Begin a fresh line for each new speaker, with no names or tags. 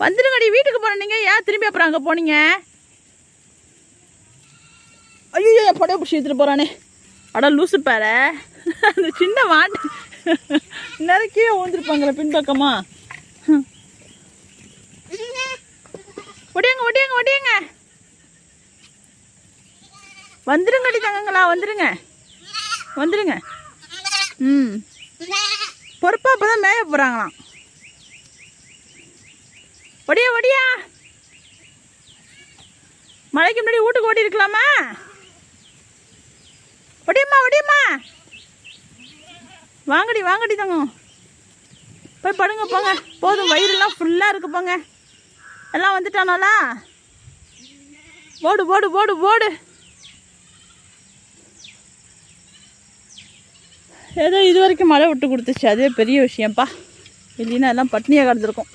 வந்துடுங்கடி வீட்டுக்கு போன நீங்கள் ஏன் திரும்பி அப்புறம் அங்கே போனீங்க? ஐயோ என் படைய பிடிச்சி எடுத்துட்டு போகிறானே அட லூசு பேர. அந்த சின்ன மாட்டு நிறைய விழுந்துருப்பாங்களே பின்பக்கமா. ஒடியாங்க ஒடியாங்க ஒடியாங்க. வந்துருங்கடி தங்கங்களா வந்துருங்க வந்துருங்க ம். பொறுப்பா அப்பதான் மேய போறாங்களாம். ஒடியா ஒடியா. மழைக்கு முன்னாடி வீட்டுக்கு ஓடி இருக்கலாமா ஒடியம்மா ஒடியம்மா. வாங்கடி வாங்கடி தங்கம். போய் படுங்க போங்க. போதும் வயிறுலாம் ஃபுல்லாக இருக்கு போங்க. எல்லாம் வந்துட்டானாலா போடு போடு போடு போடு ஏதோ இது வரைக்கும் மழை விட்டு கொடுத்துச்சு. அதே பெரிய விஷயம்ப்பா. இல்லைன்னா எல்லாம் பட்னியாக கிடந்திருக்கும்.